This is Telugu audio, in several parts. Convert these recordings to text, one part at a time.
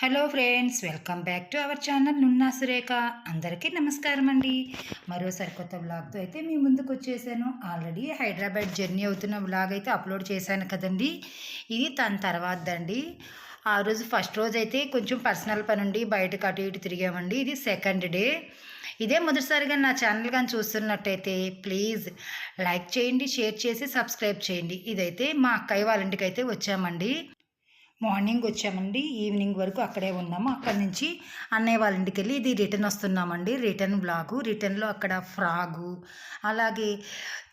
Hello friends welcome back to our channel Nunna Surekha. అందరికీ నమస్కారం అండి. మరో సరికొత్త బ్లాగ్తో అయితే మీ ముందుకు వచ్చేసాను. ఆల్రెడీ హైదరాబాద్ జర్నీ అవుతున్న బ్లాగ్ అయితే అప్లోడ్ చేశాను కదండి. ఇది తన తర్వాత అండి ఆ రోజు ఫస్ట్ రోజు అయితే కొంచెం పర్సనల్ పని ఉండి బయటకు అటు ఇటు తిరిగామండి. ఇది సెకండ్ డే. ఇదే మొదటిసారిగా నా ఛానల్ కానీ చూస్తున్నట్టయితే ప్లీజ్ లైక్ చేయండి షేర్ చేసి సబ్స్క్రైబ్ చేయండి. ఇదైతే మా అక్కయ్య వాళ్ళ ఇంటికి అయితే వచ్చామండి. మార్నింగ్ వచ్చామండి. ఈవినింగ్ వరకు అక్కడే ఉన్నాము. అక్కడి నుంచి అన్నయ్య వాళ్ళ ఇంటికి వెళ్ళి ఇది రిటర్న్ వస్తున్నామండి. Return blog. రిటర్న్లో అక్కడ ఫ్రాగు అలాగే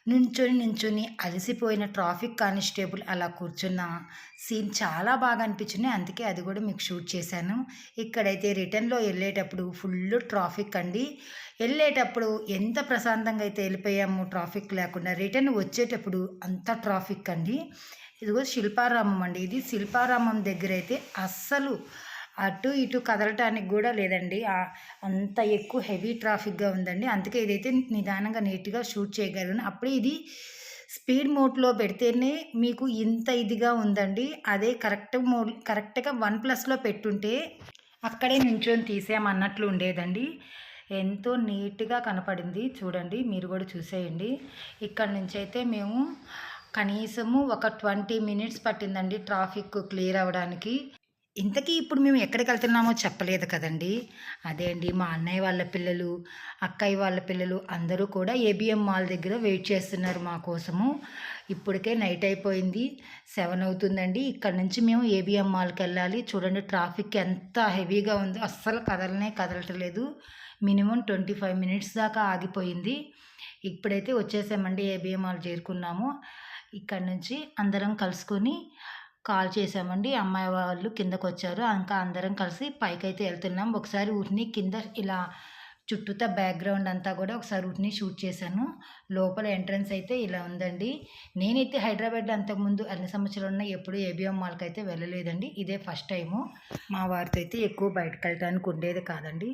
నుంచొని నుంచొని అలసిపోయిన ట్రాఫిక్ కానిస్టేబుల్ అలా కూర్చున్న సీన్ చాలా బాగా అనిపించింది. అందుకే అది కూడా మీకు షూట్ చేశాను. ఇక్కడైతే రిటర్న్లో వెళ్ళేటప్పుడు ఫుల్ ట్రాఫిక్ అండి. వెళ్ళేటప్పుడు ఎంత ప్రశాంతంగా అయితే వెళ్ళిపోయాము ట్రాఫిక్ లేకుండా. రిటర్న్ వచ్చేటప్పుడు అంత ట్రాఫిక్ అండి. ఇదిగో శిల్పారామం అండి. ఇది శిల్పారామం దగ్గర అయితే అస్సలు అటు ఇటు కదలటానికి కూడా లేదండి. అంత ఎక్కువ హెవీ ట్రాఫిక్గా ఉందండి. అందుకే ఇదైతే నిదానంగా నీట్గా షూట్ చేయగలను. అప్పుడే ఇది స్పీడ్ మోడ్లో పెడితేనే మీకు ఇంత ఇదిగా ఉందండి. అదే కరెక్ట్ మోడ్ కరెక్ట్గా వన్ ప్లస్లో పెట్టుంటే అక్కడే నుంచొని తీసామన్నట్లు ఉండేదండి. ఎంతో నీట్గా కనపడింది. చూడండి మీరు కూడా చూసేయండి. ఇక్కడ నుంచి అయితే మేము కనీసము ఒక ట్వంటీ మినిట్స్ పట్టిందండి ట్రాఫిక్ క్లియర్ అవ్వడానికి. ఇంతకీ ఇప్పుడు మేము ఎక్కడికి వెళ్తున్నామో చెప్పలేదు కదండి. అదే అండి మా అన్నయ్య వాళ్ళ పిల్లలు అక్కయ్య వాళ్ళ పిల్లలు అందరూ కూడా ఏబిఎం మాల్ దగ్గర వెయిట్ చేస్తున్నారు మా కోసము. ఇప్పటికే నైట్ అయిపోయింది సెవెన్ అవుతుందండి. ఇక్కడ నుంచి మేము ఏబిఎం మాల్కి వెళ్ళాలి. చూడండి ట్రాఫిక్ ఎంత హెవీగా ఉందో అస్సలు కదలనే కదలటలేదు. మినిమం ట్వంటీ ఫైవ్ మినిట్స్ దాకా ఆగిపోయింది. ఇప్పుడైతే వచ్చేసామండి ఏబిఎం మాల్ చేరుకున్నాము. ఇక్కడ నుంచి అందరం కలుసుకొని కాల్ చేసామండి అమ్మాయి వాళ్ళు కిందకు వచ్చారు ఇంకా అందరం కలిసి పైకి అయితే వెళ్తున్నాం. ఒకసారి ఊరిని కింద ఇలా చుట్టూతా బ్యాక్గ్రౌండ్ అంతా కూడా ఒకసారి రూట్ని షూట్ చేశాను. లోపల ఎంట్రన్స్ అయితే ఇలా ఉందండి. నేనైతే హైదరాబాద్ అంతకుముందు అన్ని సంవత్సరాలు ఉన్న ఎప్పుడు ఏబిఎం మాల్కి అయితే వెళ్ళలేదండి. ఇదే ఫస్ట్ టైము మా వారితో అయితే ఎక్కువ బయటకు వెళ్ళడానికి ఉండేది కాదండి.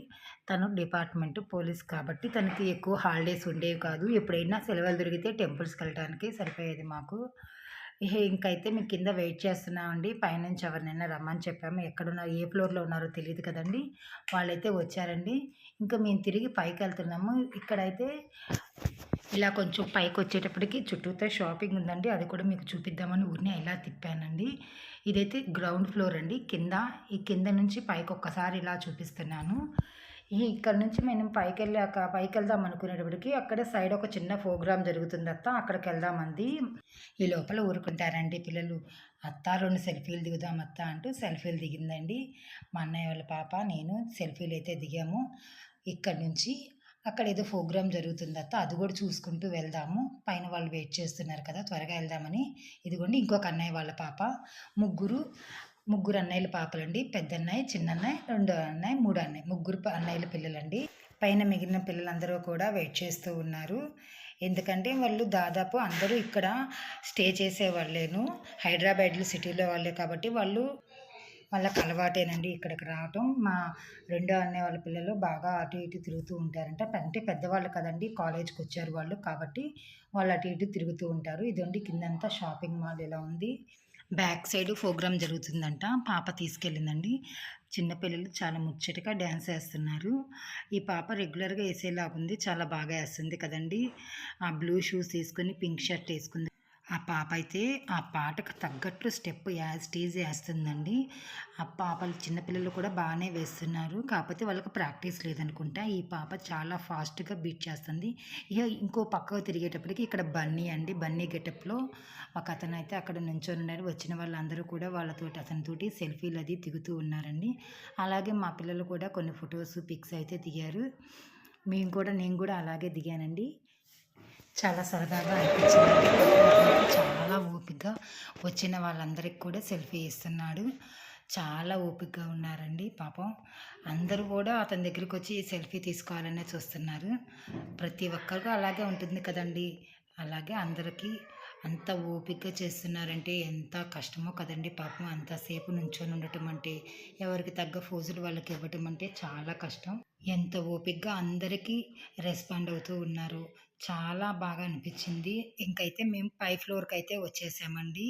తను డిపార్ట్మెంట్ పోలీస్ కాబట్టి తనకి ఎక్కువ హాలిడేస్ ఉండేవి కాదు. ఎప్పుడైనా సెలవులు దొరికితే టెంపుల్స్కి వెళ్ళడానికి సరిపోయేది మాకు. ఇంకైతే మేము కింద వెయిట్ చేస్తున్నామండి. పైనుంచి ఎవరినైనా రమ్మని చెప్పాము. ఎక్కడున్నారు ఏ ఫ్లోర్లో ఉన్నారో తెలియదు కదండి. వాళ్ళైతే వచ్చారండి. ఇంకా మేము తిరిగి పైకి వెళ్తున్నాము ఇక్కడైతే ఇలా కొంచెం పైకి వచ్చేటప్పటికి చుట్టూతో షాపింగ్ ఉందండి. అది కూడా మీకు చూపిద్దామని ఊరిని ఇలా తిప్పానండి. ఇదైతే గ్రౌండ్ ఫ్లోర్ అండి. కింద ఈ కింద నుంచి పైకి ఒక్కసారి ఇలా చూపిస్తున్నాను. ఇక్కడ నుంచి మేము పైకి వెళ్ళాక పైకి వెళ్దాం అనుకునేటప్పటికి అక్కడ సైడ్ ఒక చిన్న ప్రోగ్రామ్ జరుగుతుంది అత్త. అక్కడికి వెళ్దామంది ఈ లోపల ఊరుకుంటారండి పిల్లలు. అత్త రెండు సెల్ఫీలు దిగుదాం అత్త అంటూ సెల్ఫీలు దిగిందండి. మా అన్నయ్య వాళ్ళ పాప నేను సెల్ఫీలు అయితే దిగాము. ఇక్కడ నుంచి అక్కడ ఏదో ప్రోగ్రామ్ జరుగుతుంది అత్త. అది కూడా చూసుకుంటూ వెళ్దాము. పైన వాళ్ళు వెయిట్ చేస్తున్నారు కదా త్వరగా వెళ్దామని. ఇదిగోండి ఇంకొక అన్నయ్య వాళ్ళ పాప. ముగ్గురు ముగ్గురు అన్నయ్యల పాపలండి. పెద్ద అన్నయ్య చిన్న అన్నయ్య రెండో అన్నయ్య మూడో అన్నయ్య. ముగ్గురు అన్నయ్యల పిల్లలండి. పైన మిగిలిన పిల్లలందరూ కూడా వెయిట్ చేస్తూ ఉన్నారు. ఎందుకంటే వాళ్ళు దాదాపు అందరూ ఇక్కడ స్టే చేసే వాళ్ళేను. హైదరాబాద్లో సిటీలో వాళ్ళే కాబట్టి వాళ్ళు వాళ్ళకి అలవాటేనండి ఇక్కడికి రావటం. మా రెండో అన్నయ్య వాళ్ళ పిల్లలు బాగా అటు ఇటు తిరుగుతూ ఉంటారంట. అంటే పెద్దవాళ్ళు కదండి కాలేజ్కి వచ్చారు వాళ్ళు కాబట్టి వాళ్ళు అటు ఇటు తిరుగుతూ ఉంటారు. ఇదండి కిందంతా షాపింగ్ మాల్ ఇలా ఉంది. బ్యాక్ సైడ్ ప్రోగ్రామ్ జరుగుతుందంట. పాప తీసుకెళ్ళిందండి. చిన్నపిల్లలు చాలా ముచ్చటగా డ్యాన్స్ వేస్తున్నారు. ఈ పాప రెగ్యులర్గా వేసేలాగా ఉంది చాలా బాగా వేస్తుంది కదండి. ఆ బ్లూ షూస్ తీసుకుని పింక్ షర్ట్ వేసుకుంది. ఆ పాప అయితే ఆ పాటకు తగ్గట్టు స్టెప్ యాజ్ టీజ్ వేస్తుందండి ఆ పాపలు చిన్నపిల్లలు కూడా బాగానే వేస్తున్నారు. కాకపోతే వాళ్ళకి ప్రాక్టీస్ లేదనుకుంటా. ఈ పాప చాలా ఫాస్ట్గా బీట్ చేస్తుంది. ఇక ఇంకో పక్కకు తిరిగేటప్పటికి ఇక్కడ బన్నీ అండి. బన్నీ గెటప్లో ఒక అతను అయితే అక్కడ నుంచొని ఉన్నారు. వచ్చిన వాళ్ళందరూ కూడా వాళ్ళతోటి అతనితోటి సెల్ఫీలు అది దిగుతూ ఉన్నారండి. అలాగే మా పిల్లలు కూడా కొన్ని ఫొటోస్ పిక్స్ అయితే దిగారు. మేము కూడా నేను కూడా అలాగే దిగానండి. చాలా సరదాగా అనిపించింది. చాలా ఓపికగా వచ్చిన వాళ్ళందరికీ కూడా సెల్ఫీ ఇస్తున్నాడు. చాలా ఓపికగా ఉన్నారండి పాపం. అందరూ కూడా అతని దగ్గరికి వచ్చి సెల్ఫీ తీసుకోవాలనే చూస్తున్నారు. ప్రతి ఒక్కరికి అలాగే ఉంటుంది కదండి. అలాగే అందరికీ అంత ఓపికగా చేస్తున్నారంటే ఎంత కష్టమో కదండి పాపం. అంతసేపు నుంచొని ఉండటం అంటే ఎవరికి తగ్గ ఫోజులు వాళ్ళకి ఇవ్వటం అంటే చాలా కష్టం. ఎంత ఓపికగా అందరికీ రెస్పాండ్ అవుతూ ఉన్నారు. చాలా బాగా అనిపించింది. ఇంకైతే మేము పై అయితే వచ్చేసామండి.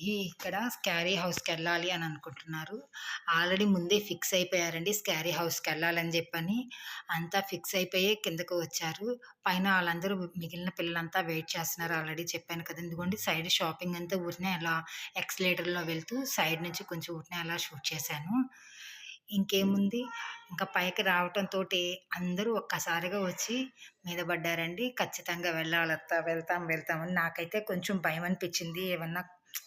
ఈ ఇక్కడ స్కారీ హౌస్‌కెళ్ళాలి అని అనుకుంటున్నారు. ఆల్రెడీ ముందే ఫిక్స్ అయిపోయారండి స్కారీ హౌస్‌కెళ్ళాలని చెప్పని అంతా ఫిక్స్ అయిపోయి కిందకు వచ్చారు. పైన వాళ్ళందరూ మిగిలిన పిల్లలంతా వెయిట్ చేస్తున్నారు ఆల్రెడీ చెప్పాను కదా ఎందుకంటే సైడ్ షాపింగ్ అంతా ఊరినే అలా ఎక్స్లేటర్లో వెళ్తూ సైడ్ నుంచి కొంచెం ఊరినే అలా షూట్ చేశాను. ఇంకేముంది ఇంకా పైకి రావటంతో అందరూ ఒక్కసారిగా వచ్చి మీద పడ్డారండి. ఖచ్చితంగా వెళ్ళాలత్త వెళ్తాం, వెళ్తాం అని. నాకైతే కొంచెం భయం అనిపించింది ఏమన్నా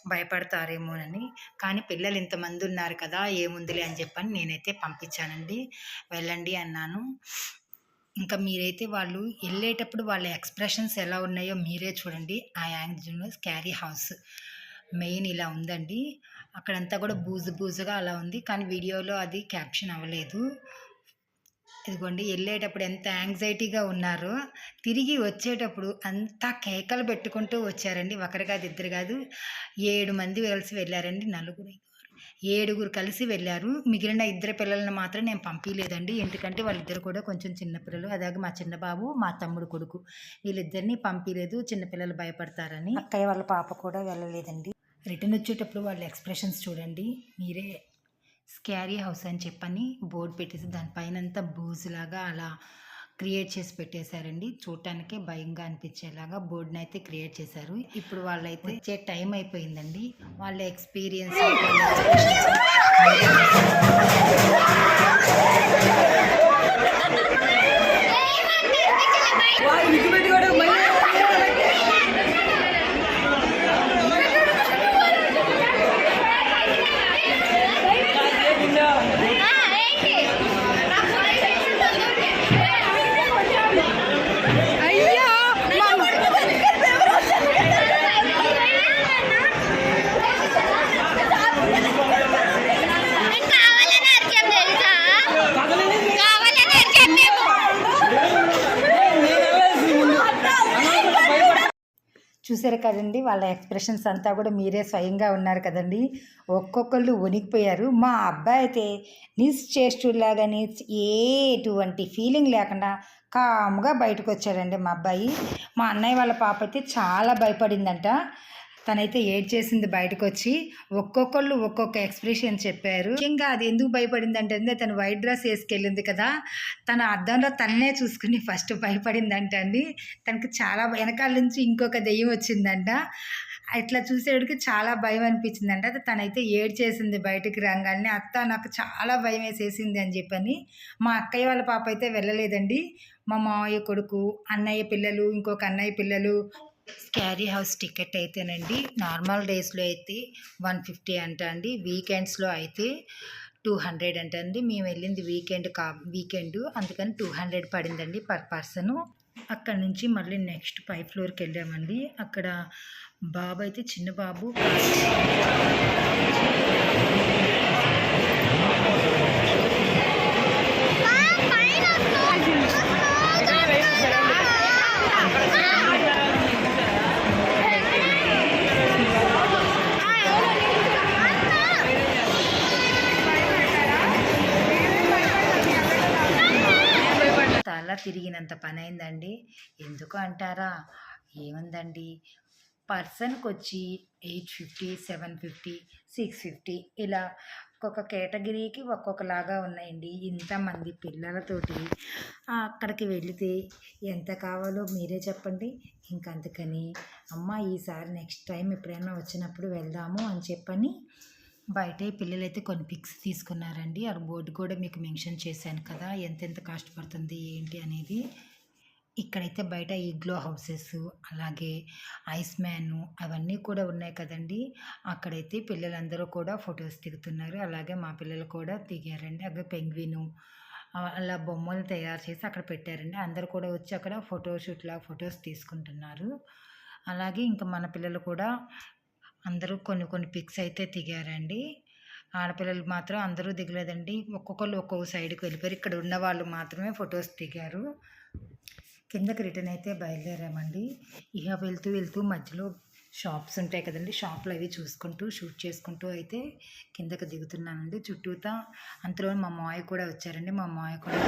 భయపడతారేమోనని. కానీ పిల్లలు ఇంతమంది ఉన్నారు కదా! ఏముందిలే అని చెప్పని నేనైతే పంపించానండి. వెళ్ళండి అన్నాను. ఇంకా మీరైతే వాళ్ళు వెళ్ళేటప్పుడు వాళ్ళ ఎక్స్‌ప్రెషన్స్ ఎలా ఉన్నాయో మీరే చూడండి. ఆ యాంగ్ క్యారీ హౌస్. మెయిన్ ఇలా ఉందండి. అక్కడంతా కూడా బూజు బూజుగా అలా ఉంది. కానీ వీడియోలో అది క్యాప్షన్ అవ్వలేదు. ఇదిగోండి వెళ్ళేటప్పుడు ఎంత యాంగ్జైటీగా ఉన్నారో, తిరిగి వచ్చేటప్పుడు అంతా కేకలు పెట్టుకుంటూ వచ్చారండి. ఒకరు కాదు, ఇద్దరు కాదు. ఏడు మంది కలిసి వెళ్ళారండి నలుగురు, ఏడుగురు కలిసి వెళ్ళారు మిగిలిన ఇద్దరు పిల్లల్ని మాత్రం నేను పంపించలేదండి ఎందుకంటే వాళ్ళిద్దరు కూడా కొంచెం చిన్న పిల్లలు. అలాగే మా చిన్న బాబు, మా తమ్ముడు కొడుకు. వీళ్ళిద్దరిని పంపించలేదు చిన్నపిల్లలు భయపడతారని. అక్కయ్య వాళ్ళ పాప కూడా వెళ్ళలేదండి. రిటర్న్ వచ్చేటప్పుడు వాళ్ళ ఎక్స్‌ప్రెషన్స్ చూడండి. మీరే స్కారీ హౌస్ అని చెప్పని బోర్డ్ పెట్టేసి దాని పైనంతా బూజులాగా అలా క్రియేట్ చేసి పెట్టేశారండి. చూడటానికే భయంగా అనిపించేలాగా బోర్డ్‌నైతే క్రియేట్ చేశారు. ఇప్పుడు వాళ్ళైతే వచ్చే టైం అయిపోయిందండి. వాళ్ళ ఎక్స్‌పీరియన్స్ వాళ్ళ చూసారు కదండి వాళ్ళ ఎక్స్‌ప్రెషన్స్ అంతా కూడా మీరే స్వయంగా ఉన్నారు కదండీ! ఒక్కొక్కళ్ళు వణికిపోయారు. మా అబ్బాయి అయితే నిశ్చేష్టులాగానే నిచ్ ఎటువంటి ఫీలింగ్ లేకుండా కామ్‌గా బయటకొచ్చాడండి మా అబ్బాయి. మా అన్నయ్య వాళ్ళ పాప అయితే చాలా భయపడిందంట. తనైతే ఏడ్చేసింది బయటకొచ్చి. ఒక్కొక్కళ్ళు ఒక్కొక్క ఎక్స్‌ప్రెషన్ చెప్పారు. ముఖ్యంగా అది ఎందుకు భయపడిందంటే తను వైట్ డ్రెస్ వేసుకెళ్ళింది కదా! తన అద్దంలో తన్నే చూసుకుని ఫస్ట్ భయపడిందంట అండి. తనకి చాలా వెనకాల నుంచి ఇంకొక దెయ్యం వచ్చిందంట. ఇట్లా చూసేవాడికి చాలా భయం అనిపించిందంట. తనైతే ఏడ్చేసింది బయటికి రాంగానే. అత్త నాకు చాలా భయమేసేసింది అని చెప్పని. మా అక్కయ్య వాళ్ళ పాప అయితే వెళ్ళలేదండి. మా మావయ్య కొడుకు, అన్నయ్య పిల్లలు, ఇంకొక అన్నయ్య పిల్లలు క్యారీ హౌస్ టికెట్ అయితేనండి నార్మల్ డేస్‌లో అయితే 150 అంట అండి. వీకెండ్స్‌లో అయితే 200 అంట అండి. మేము వెళ్ళింది వీకెండ్ కా వీకెండ్ అందుకని 200 పడిందండి పర్ పర్సను. అక్కడి నుంచి మళ్ళీ నెక్స్ట్ పై ఫ్లోర్కి వెళ్ళామండి అక్కడ బాబు అయితే చిన్న బాబు తల పని అయిందండి ఎందుకు అంటారా? ఏముందండి పర్సన్కి వచ్చి eight fifty seven fifty six fifty ఇలా ఒక్కొక్క కేటగిరీకి ఒక్కొక్కలాగా ఉన్నాయండి. ఇంతమంది పిల్లలతోటి అక్కడికి వెళితే ఎంత కావాలో మీరే చెప్పండి. ఇంక అందుకని అమ్మ ఈసారి నెక్స్ట్ టైం ఎప్పుడైనా వచ్చినప్పుడు వెళ్దాము అని చెప్పని బయటే పిల్లలైతే కొన్ని పిక్స్ తీసుకున్నారండి. ఆ బోర్డు కూడా మీకు మెన్షన్ చేశాను కదా! ఎంతెంత కాస్ట్ పడుతుంది ఏంటి అనేది. ఇక్కడైతే బయట ఇగ్లో హౌసెస్ అలాగే ఐస్ మ్యాను అవన్నీ కూడా ఉన్నాయి కదండీ! అక్కడైతే పిల్లలందరూ కూడా ఫొటోస్ దిగుతున్నారు. అలాగే మా పిల్లలు కూడా దిగారండి. అక్కడ పెంగ్విను అలా బొమ్మలు తయారు చేసి అక్కడ పెట్టారండి. అందరూ కూడా వచ్చి అక్కడ ఫోటోషూట్లా ఫొటోస్ తీసుకుంటున్నారు. అలాగే ఇంకా మన పిల్లలు కూడా అందరూ కొన్ని కొన్ని పిక్స్ అయితే దిగారండి. ఆడపిల్లలు మాత్రం అందరూ దిగలేదండి. ఒక్కొక్కరు ఒక్కొక్క సైడ్‌కి వెళ్ళిపోయారు. ఇక్కడ ఉన్న వాళ్ళు మాత్రమే ఫొటోస్ దిగారు. కిందకి రిటర్న్ అయితే బయలుదేరామండి. ఇక వెళ్తూ వెళ్తూ మధ్యలో షాప్స్ ఉంటాయి కదండి షాప్లు అవి చూసుకుంటూ షూట్ చేసుకుంటూ అయితే కిందకి దిగుతున్నానండి. చుట్టూతా అంతలో మా మావయ్య కూడా వచ్చారండి. మా మావయ్య కూడా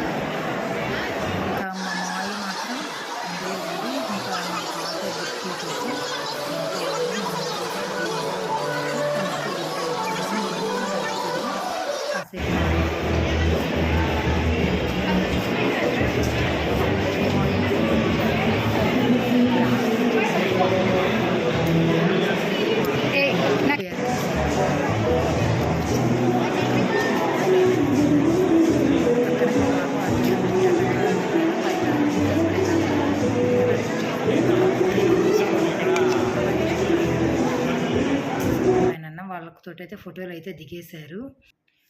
ఫోటోలు అయితే దిగేశారు.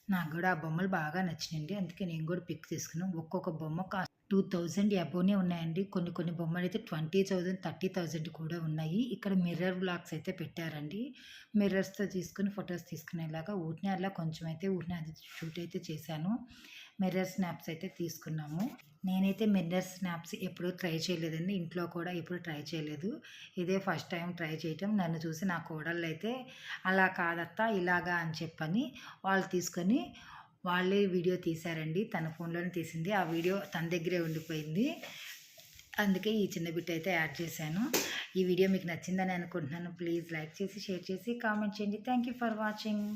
నాకు కూడా ఆ బొమ్మలు బాగా నచ్చినాయండి. అందుకే నేను కూడా పిక్ తీసుకున్నాను ఒక్కొక్క బొమ్మ కా టూ థౌజండ్ అబోనే ఉన్నాయండి. కొన్ని కొన్ని బొమ్మలు అయితే ట్వంటీ థౌజండ్ థర్టీ థౌజండ్ కూడా ఉన్నాయి. ఇక్కడ మిర్రర్ బ్లాక్స్ అయితే పెట్టారండి. మిర్రర్స్తో తీసుకుని ఫొటోస్ తీసుకునేలాగా ఊటిని అలా కొంచెం అయితే ఊటిని అది షూట్ అయితే చేశాను. మిర్రర్ స్నాప్స్ అయితే తీసుకున్నాము. నేనైతే మిర్రర్ స్నాప్స్ ఎప్పుడూ ట్రై చేయలేదండి. ఇంట్లో కూడా ఎప్పుడు ట్రై చేయలేదు. ఇదే ఫస్ట్ టైం ట్రై చేయటం. నన్ను చూసి నా కోడళ్ళు అయితే అలా కాదత్తా ఇలాగా అని చెప్పని వాళ్ళు తీసుకొని వాళ్ళే వీడియో తీశారండి. తన ఫోన్లోనే తీసింది. ఆ వీడియో తన దగ్గరే ఉండిపోయింది. అందుకే ఈ చిన్న బిట్ అయితే యాడ్ చేశాను. ఈ వీడియో మీకు నచ్చిందని అనుకుంటున్నాను. ప్లీజ్ లైక్ చేసి షేర్ చేసి కామెంట్ చేయండి. Thank you for watching.